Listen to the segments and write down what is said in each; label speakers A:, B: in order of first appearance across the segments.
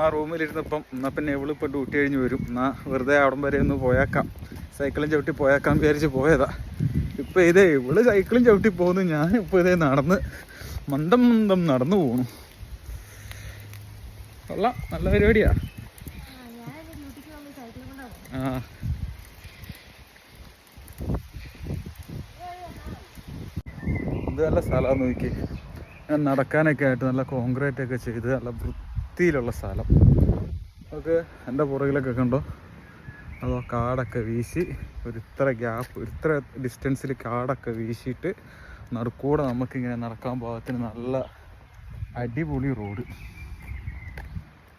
A: അമ്മ റൂമിലിരുന്നപ്പം എന്നാൽ പിന്നെ ഇവളിപ്പോൾ ഡ്യൂട്ടി കഴിഞ്ഞ് വരും. എന്നാൽ വെറുതെ അവിടം വരെ ഒന്ന് പോയേക്കാം. സൈക്കിളും ചവിട്ടി പോയേക്കാം വിചാരിച്ച് പോയതാ. ഇപ്പം ഇതേ ഇവൾ സൈക്കിളും ചവിട്ടി പോകുന്നു ഞാൻ ഇപ്പോൾ ഇതേ നടന്ന് മന്ദം മന്ദം നടന്നു പോണു. കൊള്ളാം. നല്ല പരിപാടിയാ. ആ ഇത് നല്ല സ്ഥലമാണ് നോക്കി. ഞാൻ നടക്കാനൊക്കെ ആയിട്ട് നല്ല കോൺക്രീറ്റ് ഒക്കെ ചെയ്ത് നല്ല വൃത്തിയിലുള്ള സ്ഥലം. നമുക്ക് എന്റെ പുറകിലൊക്കെ കണ്ടോ? അതോ കാടൊക്കെ വീശി ഒരു ഇത്ര ഗ്യാപ്പ് ഒരു ഇത്ര ഡിസ്റ്റൻസിൽ കാടൊക്കെ വീശിയിട്ട് നടുക്കൂടെ നമുക്കിങ്ങനെ നടക്കാൻ പാകത്തിന് നല്ല അടിപൊളി റോഡ്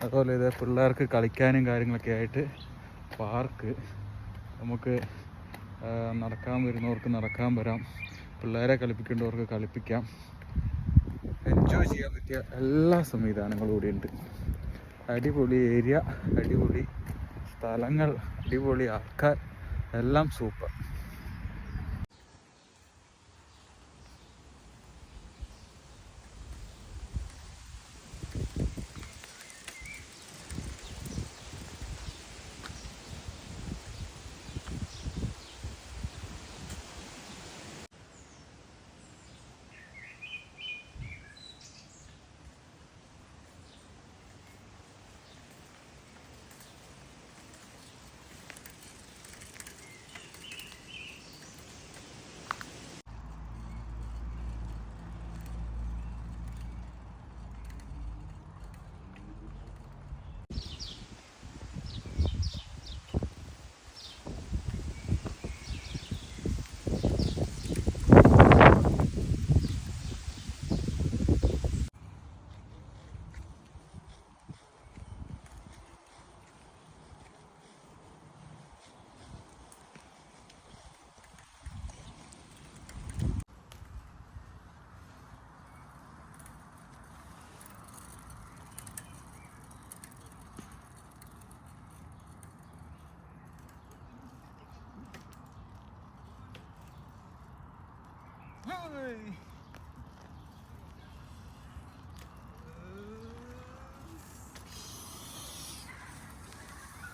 A: അതുപോലെ ഇത് പിള്ളേർക്ക് കളിക്കാനും കാര്യങ്ങളൊക്കെ ആയിട്ട് പാർക്ക് നമുക്ക് നടക്കാൻ വരുന്നവർക്ക് നടക്കാൻ വരാം. പിള്ളേരെ കളിപ്പിക്കേണ്ടവർക്ക് കളിപ്പിക്കാം. എൻജോയ് ചെയ്യാൻ പറ്റിയ എല്ലാ സംവിധാനങ്ങളും ഇവിടെ ഉണ്ട്. അടിപൊളി ഏരിയ അടിപൊളി സ്ഥലങ്ങൾ അടിപൊളി ആൾക്കാർ എല്ലാം സൂപ്പർ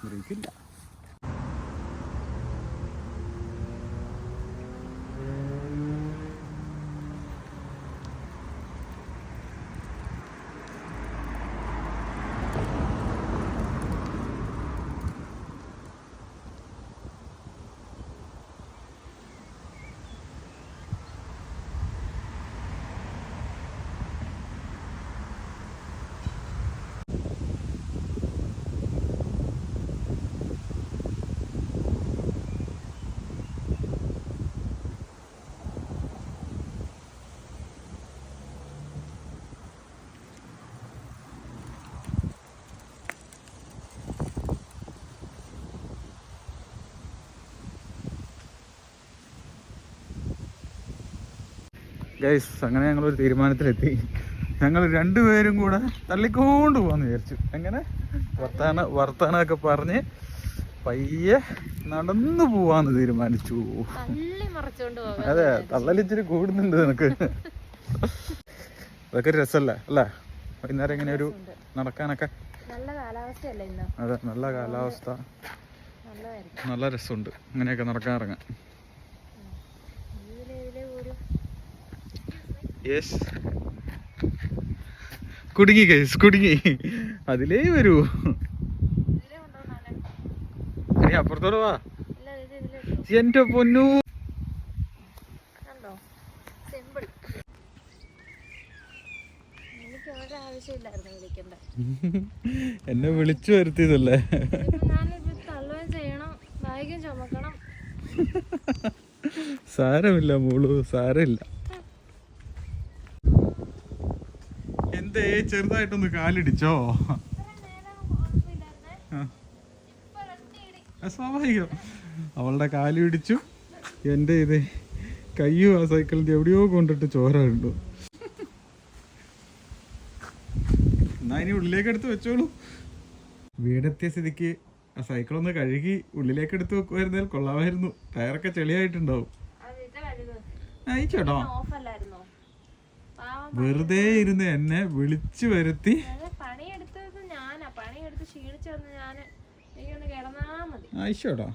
A: ബ്രേക്കില്ല ഗൈസ് അങ്ങനെ ഞങ്ങളൊരു തീരുമാനത്തിലെത്തി. ഞങ്ങൾ രണ്ടുപേരും കൂടെ തള്ളിക്കൊണ്ട് പോകാന്ന് വിചാരിച്ചു. എങ്ങനെ? വർത്താന വർത്താനമൊക്കെ പറഞ്ഞ് പയ്യെ നടന്നു പോവാന്ന് തീരുമാനിച്ചു. അതെ തള്ളലിച്ചിരി കൂടുന്നുണ്ട് നിനക്ക്. അതൊക്കെ ഒരു രസമല്ല അല്ല? വൈകുന്നേരം ഇങ്ങനെ ഒരു നടക്കാനൊക്കെ? അതെ നല്ല കാലാവസ്ഥ. നല്ല രസമുണ്ട് അങ്ങനെയൊക്കെ നടക്കാൻ ഇറങ്ങാൻ യെസ് കുടുങ്ങി കേസ് കുടുങ്ങി. അതിലേ വരൂ. അപ്പുറത്തോട് വാ. എന്റെ പൊന്നു. എന്നെ വിളിച്ചു വരുത്തിയതല്ലേ? സാരമില്ല മോളു സാരമില്ല. എന്തേ ചെറുതായിട്ടൊന്ന് കാലിടിച്ചോ? സ്വാഭാവികം. അവളുടെ കാലിടിച്ചു എന്റെ ഇത് കയ്യും ആ സൈക്കിളിന്റെ എവിടെയോ കൊണ്ടിട്ട് ചോര കണ്ടു. എന്നാ ഇനി ഉള്ളിലേക്ക് എടുത്ത് വെച്ചോളൂ. വീടെത്തിയ സ്ഥിതിക്ക് ആ സൈക്കിളൊന്ന് കഴുകി ഉള്ളിലേക്ക് എടുത്ത് വെക്കുമായിരുന്നാൽ കൊള്ളാമായിരുന്നു. ടയറൊക്കെ ചെളിയായിട്ടുണ്ടാവും. അയച്ചോട്ടോ വെറുതെ ഇരുന്ന് എന്നെ വിളിച്ചു വരുത്തി.
B: പണിയെടുത്തത് ഞാനാ. പണിയെടുത്ത് ക്ഷീണിച്ചു വന്ന് ഞാൻ എനിക്കൊന്ന് കിടന്നാ മതി.
A: ആയിഷോടാ